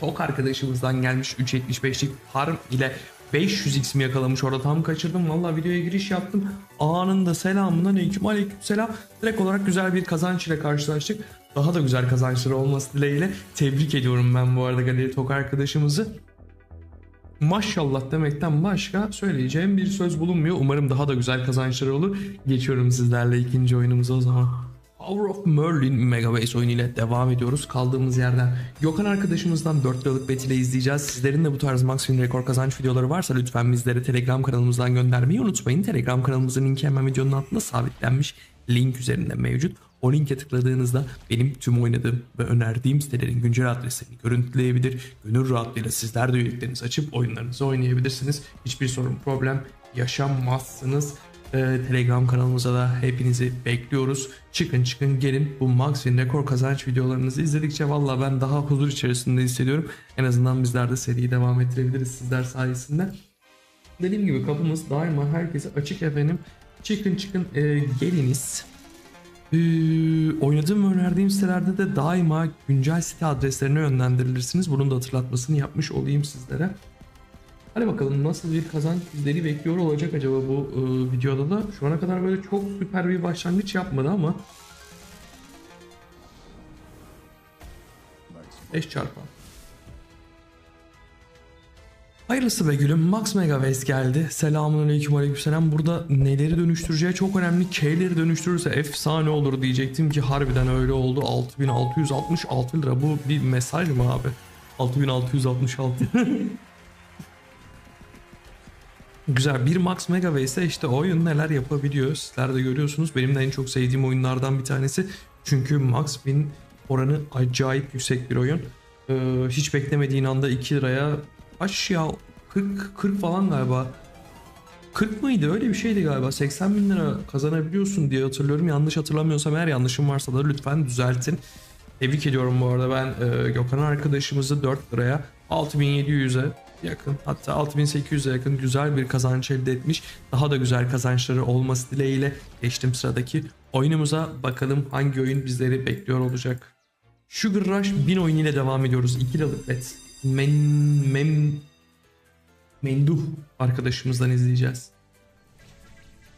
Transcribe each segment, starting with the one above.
Tok arkadaşımızdan gelmiş 3.75'lik farm ile 500x mi yakalamış orada tam kaçırdım. Valla videoya giriş yaptım. Anında selamun aleyküm aleyküm selam. Direkt olarak güzel bir kazanç ile karşılaştık. Daha da güzel kazançları olması dileğiyle tebrik ediyorum ben bu arada Galeri Tok arkadaşımızı. Maşallah demekten başka söyleyeceğim bir söz bulunmuyor. Umarım daha da güzel kazançları olur. Geçiyorum sizlerle ikinci oyunumuza o zaman. Power of Merlin Mega Base oyunu ile devam ediyoruz. Kaldığımız yerden Gökhan arkadaşımızdan 4 liralık bet ile izleyeceğiz. Sizlerin de bu tarz Win rekor kazanç videoları varsa lütfen bizlere Telegram kanalımızdan göndermeyi unutmayın. Telegram kanalımızın linki hemen videonun altında sabitlenmiş link üzerinde mevcut. O linke tıkladığınızda benim tüm oynadığım ve önerdiğim sitelerin güncel adreslerini görüntüleyebilir. Gönül rahatlığıyla sizler de üyeliklerinizi açıp oyunlarınızı oynayabilirsiniz. Hiçbir sorun problem yaşamazsınız. Ee, Telegram kanalımıza da hepinizi bekliyoruz. Çıkın çıkın gelin bu Max Win rekor kazanç videolarınızı izledikçe valla ben daha huzur içerisinde hissediyorum. En azından bizler de seriyi devam ettirebiliriz sizler sayesinde. Dediğim gibi kapımız daima herkese açık efendim. Çıkın çıkın e, geliniz. Ee, oynadığım önerdiğim sitelerde de daima güncel site adreslerine yönlendirilirsiniz. Bunun da hatırlatmasını yapmış olayım sizlere. Hadi bakalım nasıl bir kazanç bizleri bekliyor olacak acaba bu e, videoda da. Şu ana kadar böyle çok süper bir başlangıç yapmadı ama. 5 çarpı. Hayırlısı be gülüm. Max Megaways geldi. Selamun aleyküm selam. Burada neleri dönüştüreceği çok önemli. K'leri dönüştürürse efsane olur diyecektim ki harbiden öyle oldu. 6666 lira. Bu bir mesaj mı abi? 6666. Güzel. Bir Max Megaways'te işte oyun neler yapabiliyor. Sizler de görüyorsunuz. Benim de en çok sevdiğim oyunlardan bir tanesi. Çünkü Max Win oranı acayip yüksek bir oyun. Ee, hiç beklemediğin anda 2 liraya ya 40 40 falan galiba 40 mıydı öyle bir şeydi galiba 80 bin lira kazanabiliyorsun diye hatırlıyorum yanlış hatırlamıyorsam eğer yanlışım varsa da lütfen düzeltin tebrik ediyorum bu arada ben e, Gökhan arkadaşımızı 4 liraya 6700'e yakın. Hatta 6800'e yakın güzel bir kazanç elde etmiş daha da güzel kazançları olması dileğiyle geçtim sıradaki oyunumuza. Bakalım hangi oyun bizleri bekliyor olacak? Sugar Rush 1000 oyun ile devam ediyoruz. 2 liralık bet Men, mem, Menduh arkadaşımızdan izleyeceğiz.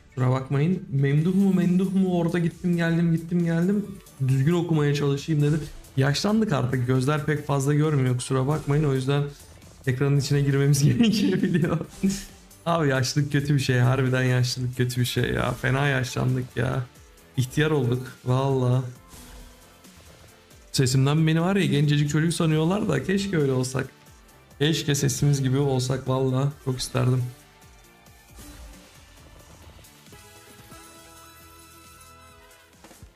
Kusura bakmayın. Memduh mu menduh mu? Orada gittim geldim gittim geldim. Düzgün okumaya çalışayım dedim. Yaşlandık artık. Gözler pek fazla görmüyor. Kusura bakmayın. O yüzden ekranın içine girmemiz gerekebiliyor. Abi yaşlılık kötü bir şey harbiden yaşlılık kötü bir şey ya fena yaşlandık ya. İhtiyar olduk valla. Sesimden beni var ya gencecik çocuk sanıyorlar da keşke öyle olsak. Keşke sesimiz gibi olsak valla çok isterdim.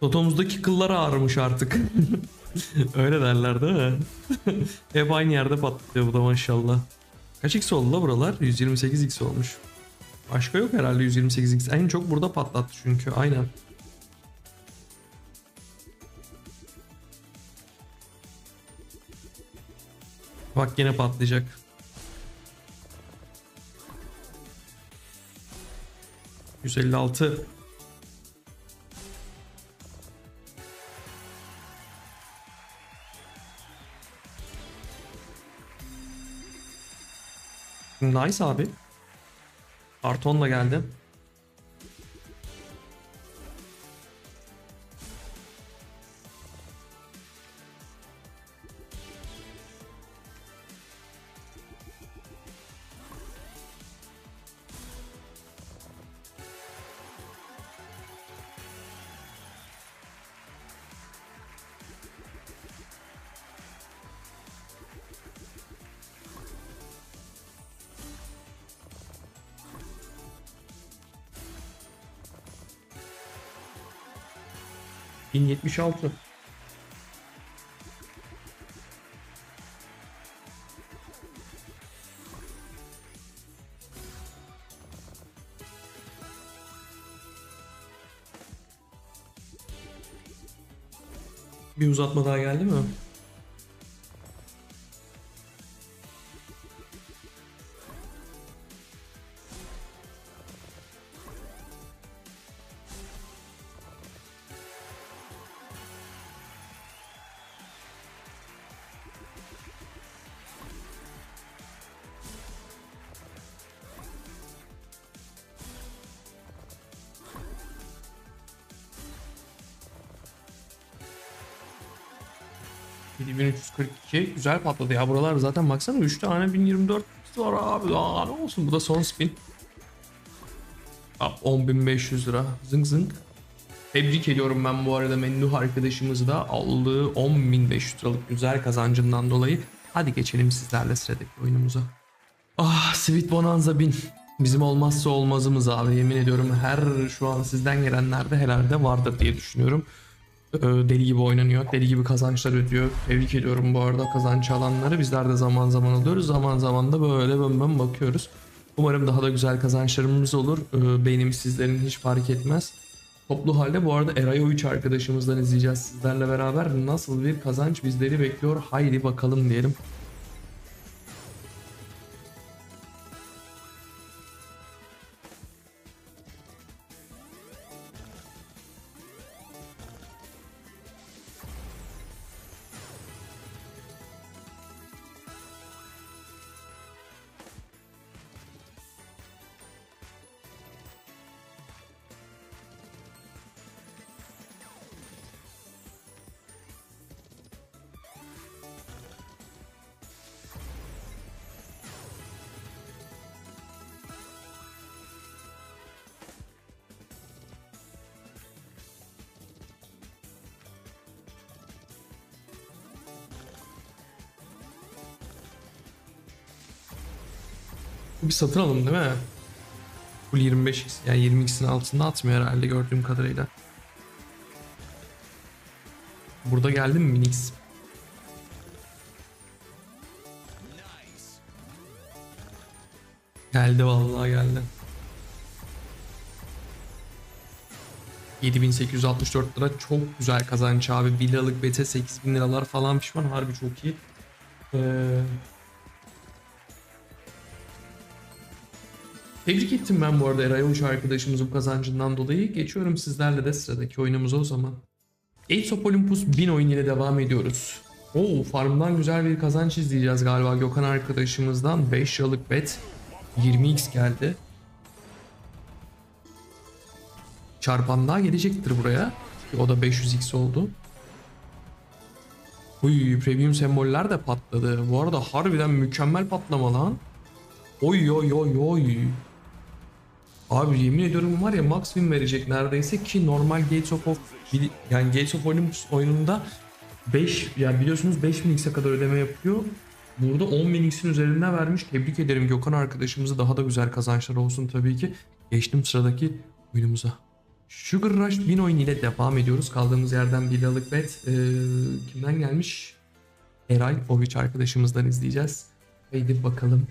Totomuzdaki kıllar ağrımış artık. öyle derler değil mi? Hep aynı yerde patlıyor bu da maşallah. Kaç x oldu la buralar? 128 x olmuş. Başka yok herhalde 128 x. En çok burada patlattı çünkü aynen. Bak yine patlayacak. Yüz elli altı. Nice abi. Karton da geldi. Bin yetmiş altı. Bir uzatma daha geldi mi? 7342 güzel patladı ya buralar zaten baksana 3 tane 1024 var abi daha ne olsun bu da son spin. Aa, 10.500 lira zınk zınk. Tebrik ediyorum ben bu arada Menduh arkadaşımızı da aldığı 10.500 liralık güzel kazancından dolayı. Hadi geçelim sizlerle sıradaki oyunumuza. Ah Sweet Bonanza 1000. Bizim olmazsa olmazımız abi yemin ediyorum her şu an sizden gelenlerde herhalde vardır diye düşünüyorum. Ee, deli gibi oynanıyor. Deli gibi kazançlar ödüyor. Tebrik ediyorum bu arada kazanç alanları. Bizler de zaman zaman alıyoruz. Zaman zaman da böyle bön bön bakıyoruz. Umarım daha da güzel kazançlarımız olur. Ee, benim sizlerin hiç fark etmez. Toplu halde bu arada Eray 3 arkadaşımızdan izleyeceğiz sizlerle beraber. Nasıl bir kazanç bizleri bekliyor? Haydi bakalım diyelim. Bu bir satın alım değil mi? Full 25x yani 20x'in altında atmıyor herhalde gördüğüm kadarıyla. Burada geldi mi Minix? Geldi vallahi geldi. 7864 lira çok güzel kazanç abi. 1 liralık bete 8000 liralar falan pişman harbi çok iyi. Ee, Tebrik ettim ben bu arada Eray Uç arkadaşımızın kazancından dolayı. Geçiyorum sizlerle de sıradaki oyunumuza o zaman. Gates of Olympus 1000 oyun ile devam ediyoruz. Oo farmdan güzel bir kazanç izleyeceğiz galiba Gökhan arkadaşımızdan. 5 yıllık bet 20x geldi. Çarpan daha gelecektir buraya. O da 500x oldu. Uy premium semboller de patladı. Bu arada harbiden mükemmel patlama lan. Oy oy oy oy. Abi yemin ediyorum var ya max win verecek neredeyse ki normal Gates of, of yani Gates of Olympus oyununda 5 yani biliyorsunuz 5000x'e kadar ödeme yapıyor. Burada 10.000x'in üzerinde vermiş. Tebrik ederim Gökhan arkadaşımızı daha da güzel kazançlar olsun tabii ki. Geçtim sıradaki oyunumuza. Sugar Rush 1000 oyun ile devam ediyoruz. Kaldığımız yerden bir liralık bet. Ee, kimden gelmiş? Eray Oviç arkadaşımızdan izleyeceğiz. Haydi bakalım.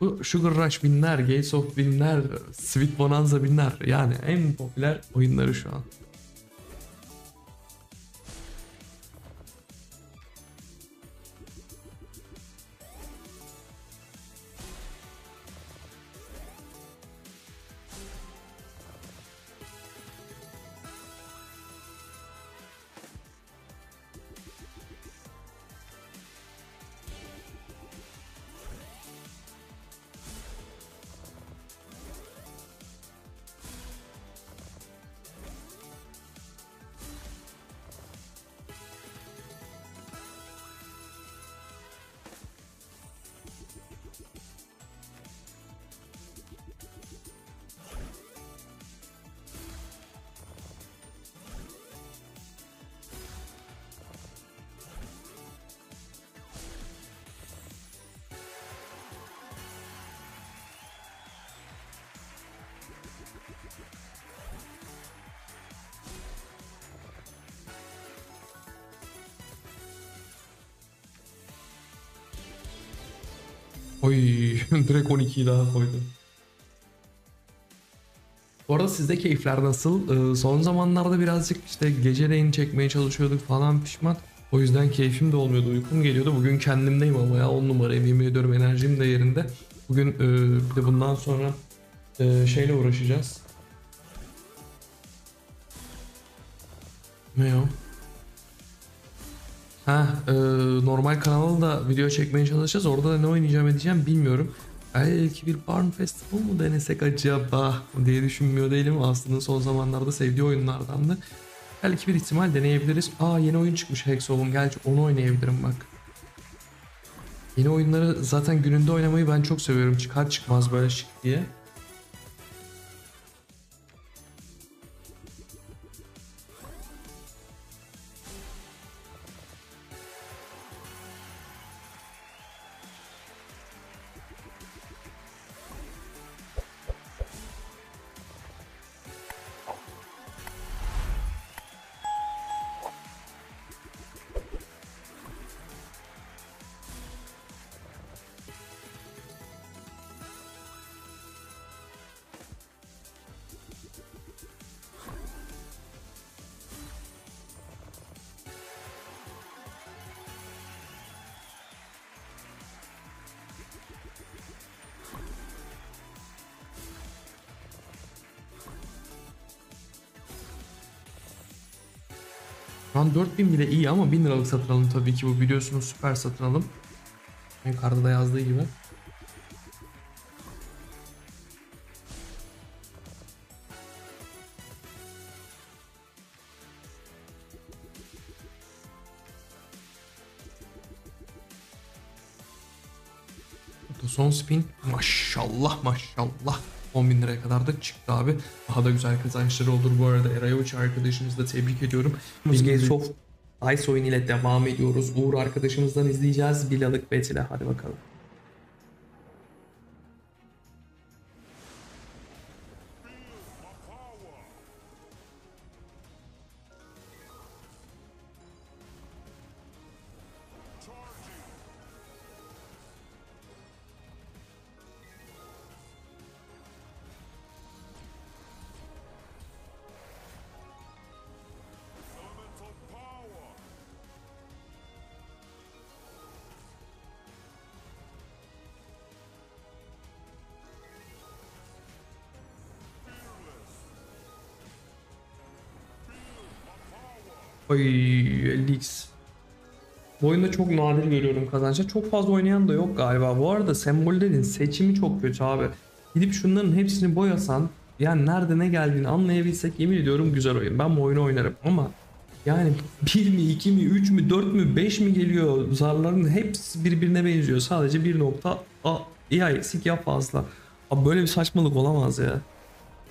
Bu Sugar Rush binler, Gates of binler, Sweet Bonanza binler. Yani en popüler oyunları şu an. Oy direkt 12'yi daha koydu. Bu arada sizde keyifler nasıl? Ee, son zamanlarda birazcık işte geceleyin çekmeye çalışıyorduk falan pişman. O yüzden keyfim de olmuyordu. Uykum geliyordu. Bugün kendimdeyim ama ya 10 numarayım. Yemin ediyorum enerjim de yerinde. Bugün e, bir de bundan sonra e, şeyle uğraşacağız. Ne o? Ha, e, normal kanalda da video çekmeye çalışacağız. Orada da ne oynayacağım edeceğim bilmiyorum. Belki bir Barn Festival mu denesek acaba diye düşünmüyor değilim. Aslında son zamanlarda sevdiği oyunlardandı. Belki bir ihtimal deneyebiliriz. Aa yeni oyun çıkmış Hexolum. Gerçi onu oynayabilirim bak. Yeni oyunları zaten gününde oynamayı ben çok seviyorum. Çıkar çıkmaz böyle şık diye. Şu an 4000 bile iyi ama 1000 liralık satın alın tabii ki bu biliyorsunuz süper satın alım. Yukarıda da yazdığı gibi. Son spin. Maşallah maşallah. 10 bin liraya kadar da çıktı abi. Daha da güzel kazançları olur bu arada. Erayovic arkadaşımızı da tebrik ediyorum. Games of Ice oyun ile devam ediyoruz. Uğur arkadaşımızdan izleyeceğiz. Bilalık bet ile. Hadi bakalım. Oy 50x. Bu oyunda çok nadir görüyorum kazançlar. Çok fazla oynayan da yok galiba. Bu arada sembollerin seçimi çok kötü abi. Gidip şunların hepsini boyasan yani nerede ne geldiğini anlayabilsek yemin ediyorum güzel oyun. Ben bu oyunu oynarım ama yani 1 mi 2 mi 3 mü 4 mü 5 mi geliyor zarların hepsi birbirine benziyor. Sadece bir nokta a, ya eksik ya fazla. Abi böyle bir saçmalık olamaz ya.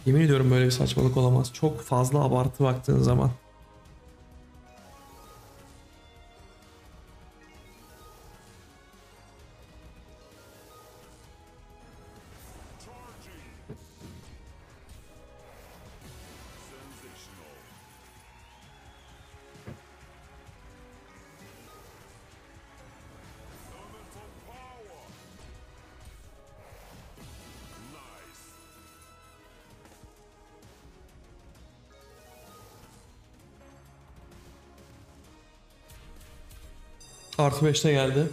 Yemin ediyorum böyle bir saçmalık olamaz. Çok fazla abartı baktığın zaman. Artı 5'te geldi.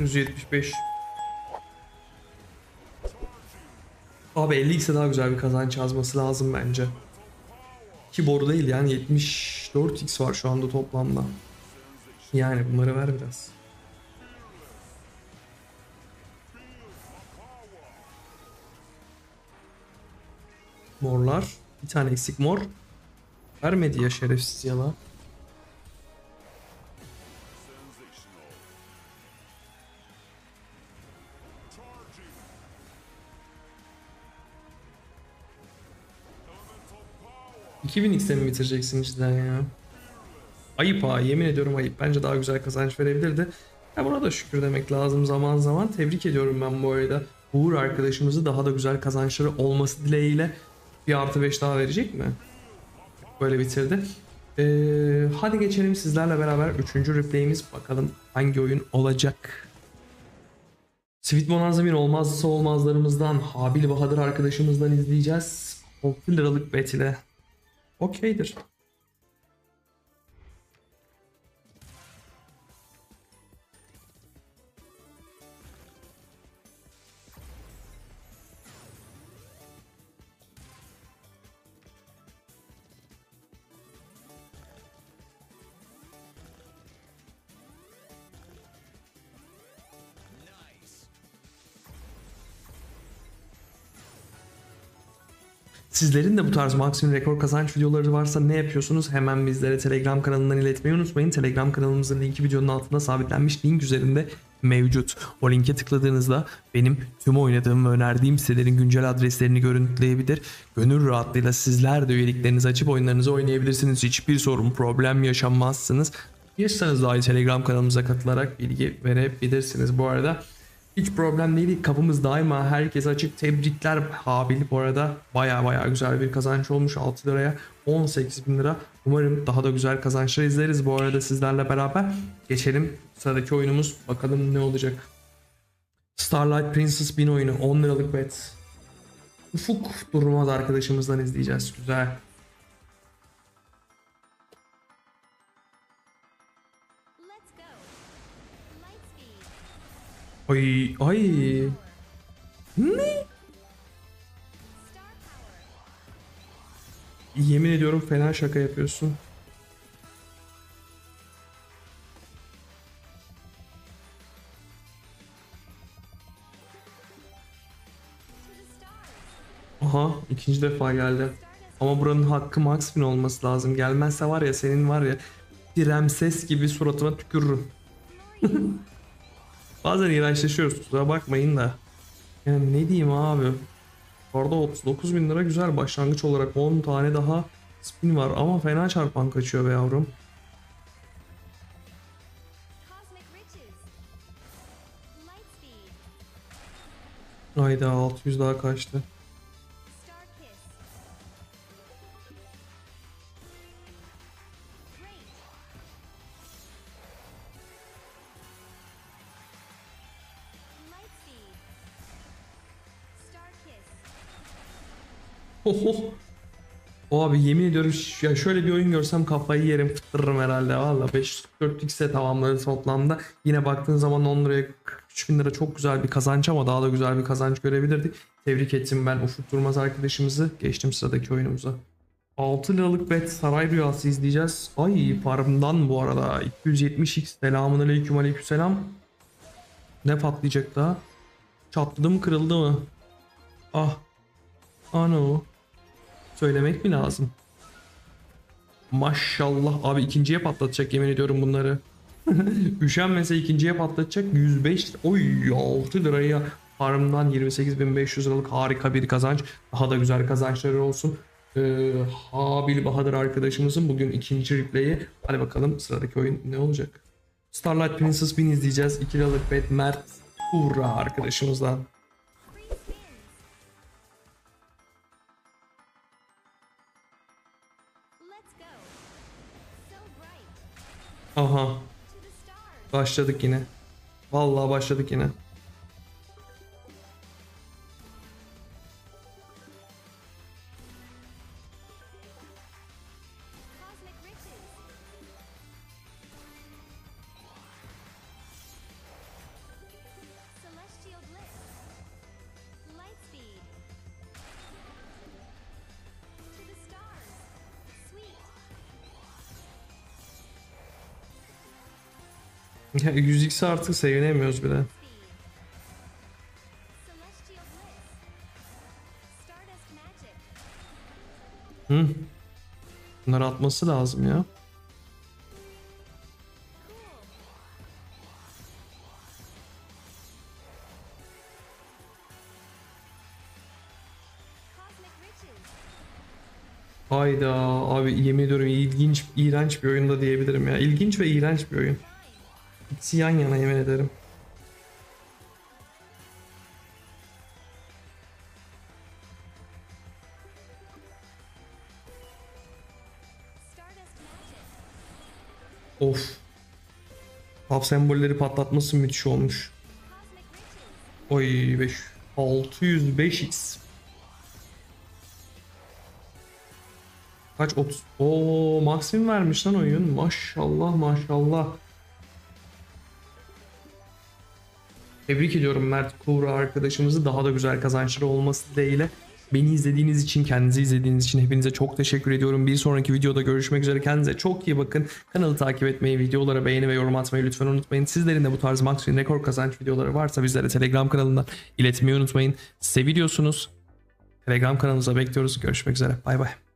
%75. Abi 50x'e daha güzel bir kazanç yazması lazım bence. Ki boru değil yani 74x var şu anda toplamda. Yani bunları ver biraz. Morlar. Bir tane eksik mor. Vermedi ya şerefsiz yana. ...2000 X'e mi bitireceksin cidden ya? Ayıp ha yemin ediyorum ayıp. Bence daha güzel kazanç verebilirdi. Ya buna da şükür demek lazım zaman zaman. Tebrik ediyorum ben bu arada. Uğur arkadaşımızı daha da güzel kazançları olması dileğiyle bir artı 5 daha verecek mi? Böyle bitirdi. Ee, hadi geçelim sizlerle beraber 3. replay'imiz. Bakalım hangi oyun olacak. Sweet Bonanza'nın olmazsa olmazlarımızdan Habil Bahadır arkadaşımızdan izleyeceğiz. 6 liralık bet ile. Okeydir. Sizlerin de bu tarz maksimum rekor kazanç videoları varsa ne yapıyorsunuz? Hemen bizlere Telegram kanalından iletmeyi unutmayın. Telegram kanalımızın linki videonun altında sabitlenmiş link üzerinde mevcut. O linke tıkladığınızda benim tüm oynadığım ve önerdiğim sitelerin güncel adreslerini görüntüleyebilir. Gönül rahatlığıyla sizler de üyeliklerinizi açıp oyunlarınızı oynayabilirsiniz. Hiçbir sorun, problem yaşanmazsınız. Yaşsanız dahi Telegram kanalımıza katılarak bilgi verebilirsiniz. Bu arada hiç problem değil. Kapımız daima herkes açık. Tebrikler Habil bu arada. Baya baya güzel bir kazanç olmuş. 6 liraya 18 bin lira. Umarım daha da güzel kazançlar izleriz bu arada sizlerle beraber. Geçelim sıradaki oyunumuz. Bakalım ne olacak. Starlight Princess 1000 oyunu 10 liralık bet. Ufuk Durmaz arkadaşımızdan izleyeceğiz. Güzel. Ay ay. Ne? Yemin ediyorum fena şaka yapıyorsun. Aha ikinci defa geldi. Ama buranın hakkı Max bin olması lazım. Gelmezse var ya senin var ya Premses gibi suratına tükürürüm. Bazen iğrençleşiyoruz kusura bakmayın da. Yani ne diyeyim abi. Orada 39 bin lira güzel başlangıç olarak 10 tane daha spin var ama fena çarpan kaçıyor be yavrum. Hayda 600 daha kaçtı. Oho. O abi yemin ediyorum ya şöyle bir oyun görsem kafayı yerim fıttırırım herhalde. Valla 544x'e tamamladı toplamda. Yine baktığın zaman 10 liraya 43 bin lira çok güzel bir kazanç ama daha da güzel bir kazanç görebilirdik. Tebrik ettim ben Ufuk Durmaz arkadaşımızı. Geçtim sıradaki oyunumuza. 6 liralık bet saray rüyası izleyeceğiz. Ay farmdan bu arada. 270x selamun aleyküm aleyküm selam. Ne patlayacak daha? Çatladı mı kırıldı mı? Ah. Ano Söylemek mi lazım? Maşallah abi ikinciye patlatacak yemin ediyorum bunları. Üşenmese ikinciye patlatacak 105 oy 6 liraya farmdan 28.500 liralık harika bir kazanç. Daha da güzel kazançları olsun. Ee, Habil Bahadır arkadaşımızın bugün ikinci replay'i. Hadi bakalım sıradaki oyun ne olacak? Starlight Princess 1000 izleyeceğiz. 2 liralık bet Mert Uğra arkadaşımızdan. Aha. Başladık yine. Vallahi başladık yine. Ya 100x artık sevinemiyoruz bile. Hı. Bunları atması lazım ya. Hayda abi yemin ediyorum ilginç, iğrenç bir oyunda diyebilirim ya. İlginç ve iğrenç bir oyun. İkisi yan yana yemin ederim. Of. Pop sembolleri patlatması müthiş olmuş. Oy 5 605x. Kaç 30? Oo maksimum vermiş lan oyun. Maşallah maşallah. Tebrik ediyorum Mert Kuvra arkadaşımızı. Daha da güzel kazançları olması dileğiyle. Beni izlediğiniz için, kendinizi izlediğiniz için hepinize çok teşekkür ediyorum. Bir sonraki videoda görüşmek üzere. Kendinize çok iyi bakın. Kanalı takip etmeyi, videolara beğeni ve yorum atmayı lütfen unutmayın. Sizlerin de bu tarz maksimum rekor kazanç videoları varsa bizlere Telegram kanalından iletmeyi unutmayın. Seviyorsunuz. Telegram kanalımıza bekliyoruz. Görüşmek üzere. Bay bay.